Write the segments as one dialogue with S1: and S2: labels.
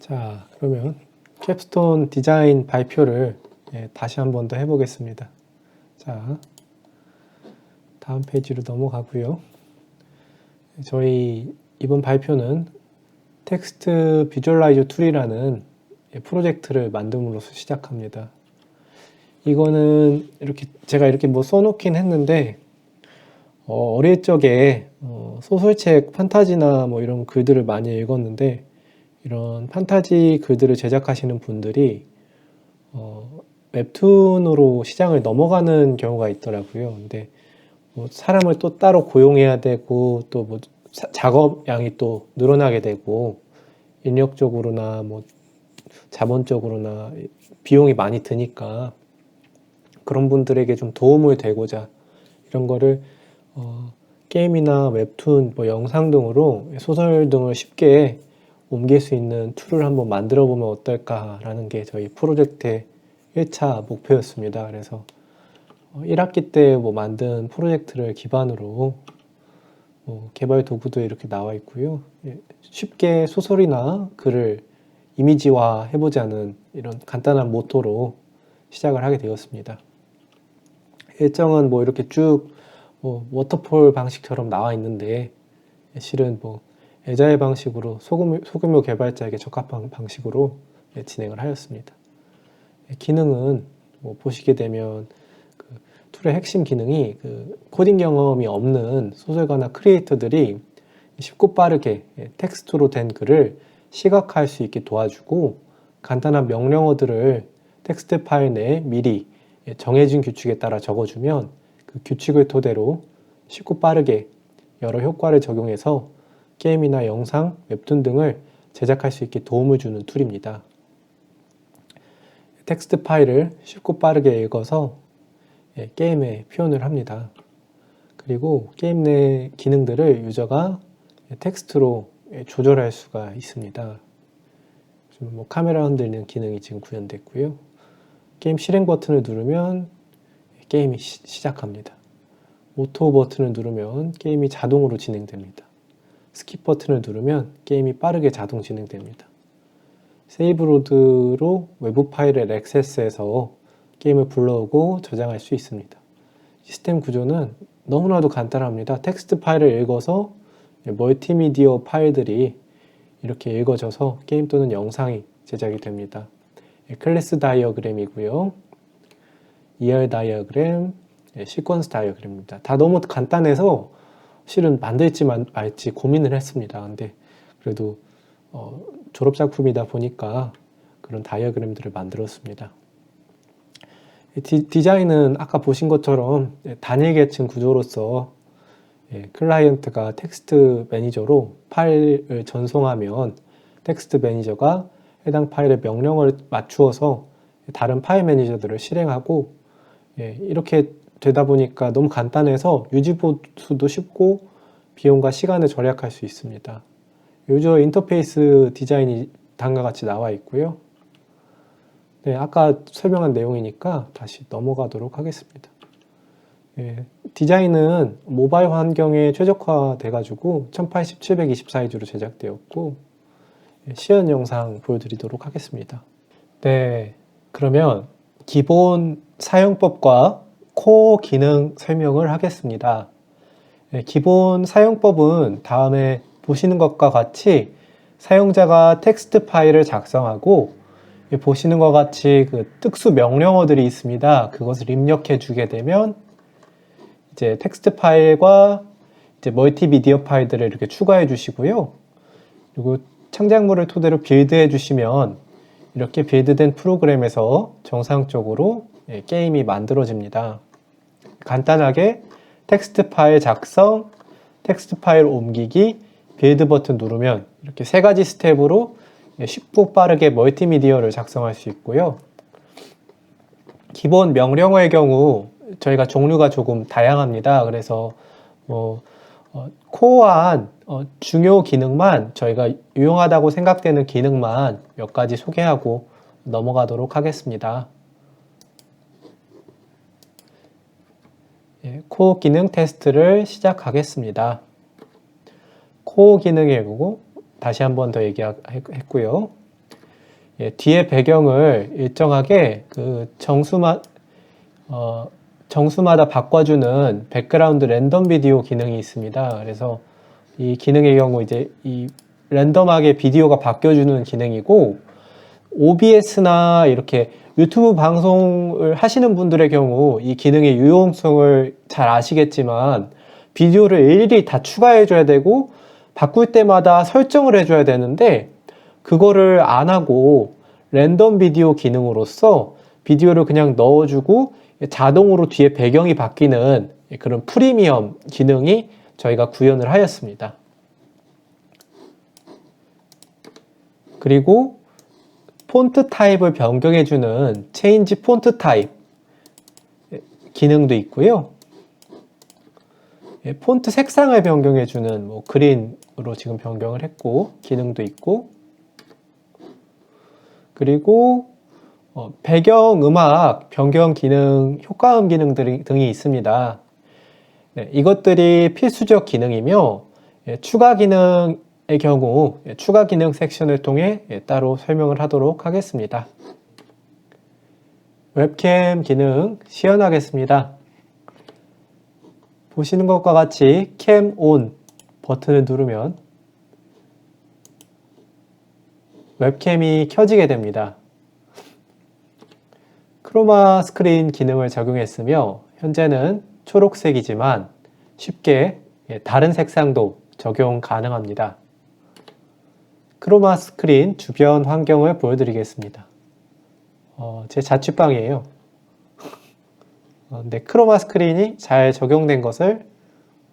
S1: 자, 그러면 캡스톤 디자인 발표를 예, 다시 한 번 더 해보겠습니다. 자, 다음 페이지로 넘어가고요. 저희 이번 발표는 텍스트 비주얼라이저 툴이라는 예, 프로젝트를 만듦으로써 시작합니다. 이거는 이렇게 제가 이렇게 뭐 써놓긴 했는데 어, 어릴 적에 어, 소설책 판타지나 뭐 이런 글들을 많이 읽었는데 이런 판타지 글들을 제작하시는 분들이 어, 웹툰으로 시장을 넘어가는 경우가 있더라고요. 근데 뭐 사람을 또 따로 고용해야 되고 또 뭐 작업 양이 또 늘어나게 되고 인력적으로나 뭐 자본적으로나 비용이 많이 드니까 그런 분들에게 좀 도움을 되고자 이런 거를 어, 게임이나 웹툰, 뭐 영상 등으로 소설 등을 쉽게 옮길 수 있는 툴을 한번 만들어 보면 어떨까라는 게 저희 프로젝트의 1차 목표였습니다. 그래서 어, 1학기 때 뭐 만든 프로젝트를 기반으로 뭐 개발 도구도 이렇게 나와 있고요. 예, 쉽게 소설이나 글을 이미지화 해보자는 이런 간단한 모토로 시작을 하게 되었습니다. 일정은 뭐 이렇게 쭉 뭐 워터폴 방식처럼 나와 있는데 실은 뭐 애자일 방식으로 소규모, 소규모 개발자에게 적합한 방식으로 예, 진행을 하였습니다. 예, 기능은 뭐 보시게 되면 그 툴의 핵심 기능이 그 코딩 경험이 없는 소설가나 크리에이터들이 쉽고 빠르게 예, 텍스트로 된 글을 시각화할 수 있게 도와주고 간단한 명령어들을 텍스트 파일 내에 미리 예, 정해진 규칙에 따라 적어주면 그 규칙을 토대로 쉽고 빠르게 여러 효과를 적용해서 게임이나 영상, 웹툰 등을 제작할 수 있게 도움을 주는 툴입니다. 텍스트 파일을 쉽고 빠르게 읽어서 예, 게임에 표현을 합니다. 그리고 게임 내 기능들을 유저가 텍스트로 예, 조절할 수가 있습니다. 뭐 카메라 흔들리는 기능이 지금 구현됐고요. 게임 실행 버튼을 누르면 게임이 시, 작합니다 오토 버튼을 누르면 게임이 자동으로 진행됩니다. 스킵 버튼을 누르면 게임이 빠르게 자동 진행됩니다. 세이브 로드로 외부 파일을 액세스해서 게임을 불러오고 저장할 수 있습니다. 시스템 구조는 너무나도 간단합니다. 텍스트 파일을 읽어서 멀티미디어 파일들이 이렇게 읽어져서 게임 또는 영상이 제작이 됩니다. 클래스 다이어그램이고요. ER 다이어그램, 시퀀스 다이어그램입니다. 다 너무 간단해서 실은 만들지 말지 고민을 했습니다. 근데 그래도 어, 졸업 작품이다 보니까 그런 다이어그램들을 만들었습니다. 디, 자인은 아까 보신 것처럼 단일 계층 구조로서 예, 클라이언트가 텍스트 매니저로 파일을 전송하면 텍스트 매니저가 해당 파일의 명령을 맞추어서 다른 파일 매니저들을 실행하고 예, 이렇게 되다 보니까 너무 간단해서 유지 보수도 쉽고 비용과 시간을 절약할 수 있습니다. 유저 인터페이스 디자인이 다음과 같이 나와 있고요. 네, 아까 설명한 내용이니까 다시 넘어가도록 하겠습니다. 예, 디자인은 모바일 환경에 최적화돼 가지고 1080, 720 사이즈로 제작되었고 예, 시연 영상 보여드리도록 하겠습니다. 네, 그러면 기본 사용법과 코어 기능 설명을 하겠습니다. 예, 기본 사용법은 다음에 보시는 것과 같이 사용자가 텍스트 파일을 작성하고 보시는 것 같이 그 특수 명령어들이 있습니다. 그것을 입력해 주게 되면 이제 텍스트 파일과 이제 멀티미디어 파일들을 이렇게 추가해 주시고요. 그리고 창작물을 토대로 빌드해 주시면 이렇게 빌드된 프로그램에서 정상적으로 예, 게임이 만들어집니다. 간단하게 텍스트 파일 작성, 텍스트 파일 옮기기, 빌드 버튼 누르면 이렇게 세 가지 스텝으로 쉽고 빠르게 멀티미디어를 작성할 수 있고요. 기본 명령어의 경우 저희가 종류가 조금 다양합니다. 그래서 뭐 어, 코어한 어, 중요 기능만 저희가 유용하다고 생각되는 기능만 몇 가지 소개하고 넘어가도록 하겠습니다. 코어 기능 테스트를 시작하겠습니다. 코어 기능의 경우 다시 한 번 더 얘기했고요. 예, 뒤에 배경을 일정하게 그 정수마 어, 정수마다 바꿔주는 백그라운드 랜덤 비디오 기능이 있습니다. 그래서 이 기능의 경우 이제 이 랜덤하게 비디오가 바뀌어주는 기능이고 OBS나 이렇게 유튜브 방송을 하시는 분들의 경우 이 기능의 유용성을 잘 아시겠지만 비디오를 일일이 다 추가해 줘야 되고 바꿀 때마다 설정을 해 줘야 되는데 그거를 안 하고 랜덤 비디오 기능으로서 비디오를 그냥 넣어주고 자동으로 뒤에 배경이 바뀌는 그런 프리미엄 기능이 저희가 구현을 하였습니다. 그리고 폰트 타입을 변경해주는 체인지 폰트 타입 기능도 있고요. 예, 폰트 색상을 변경해주는 뭐 그린으로 지금 변경을 했고 기능도 있고 그리고 어, 배경 음악 변경 기능, 효과음 기능 들- 등이 있습니다. 네, 이것들이 필수적 기능이며 예, 추가 기능의 경우 예, 추가 기능 섹션을 통해 예, 따로 설명을 하도록 하겠습니다. 웹캠 기능 시연하겠습니다. 보시는 것과 같이 캠 온 버튼을 누르면 웹캠이 켜지게 됩니다. 크로마 스크린 기능을 적용했으며 현재는 초록색이지만 쉽게 예, 다른 색상도 적용 가능합니다. 크로마 스크린 주변 환경을 보여드리겠습니다. 어, 제 자취방이에요. 어, 네, 크로마 스크린이 잘 적용된 것을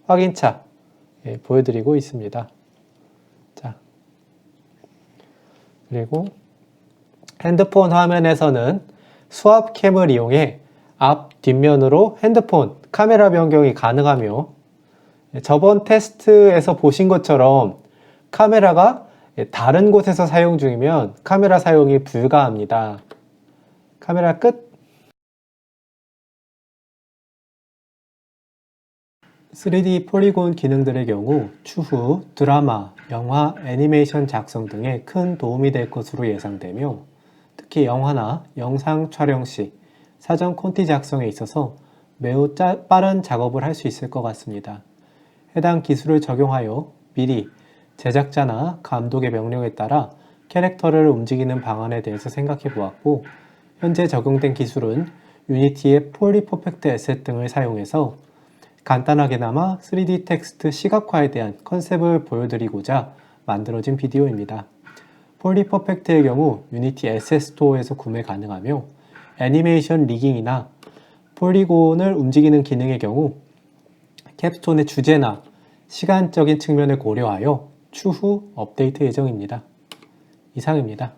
S1: 확인차 예, 보여드리고 있습니다. 자, 그리고 핸드폰 화면에서는 수압 캠을 이용해 앞, 뒷면으로 핸드폰 카메라 변경이 가능하며 예, 저번 테스트에서 보신 것처럼 카메라가 예, 다른 곳에서 사용 중이면 카메라 사용이 불가합니다. 카메라 끝. 3D 폴리곤 기능들의 경우 추후 드라마, 영화, 애니메이션 작성 등에 큰 도움이 될 것으로 예상되며 특히 영화나 영상 촬영 시 사전 콘티 작성에 있어서 매우 짜- 빠른 작업을 할 수 있을 것 같습니다. 해당 기술을 적용하여 미리 제작자나 감독의 명령에 따라 캐릭터를 움직이는 방안에 대해서 생각해 보았고 현재 적용된 기술은 유니티의 폴리 퍼펙트 에셋 등을 사용해서 간단하게나마 3D 텍스트 시각화에 대한 컨셉을 보여드리고자 만들어진 비디오입니다. 폴리 퍼펙트의 경우 유니티 에셋 스토어에서 구매 가능하며 애니메이션 리깅이나 폴리곤을 움직이는 기능의 경우 캡스톤의 주제나 시간적인 측면을 고려하여 추후 업데이트 예정입니다. 이상입니다.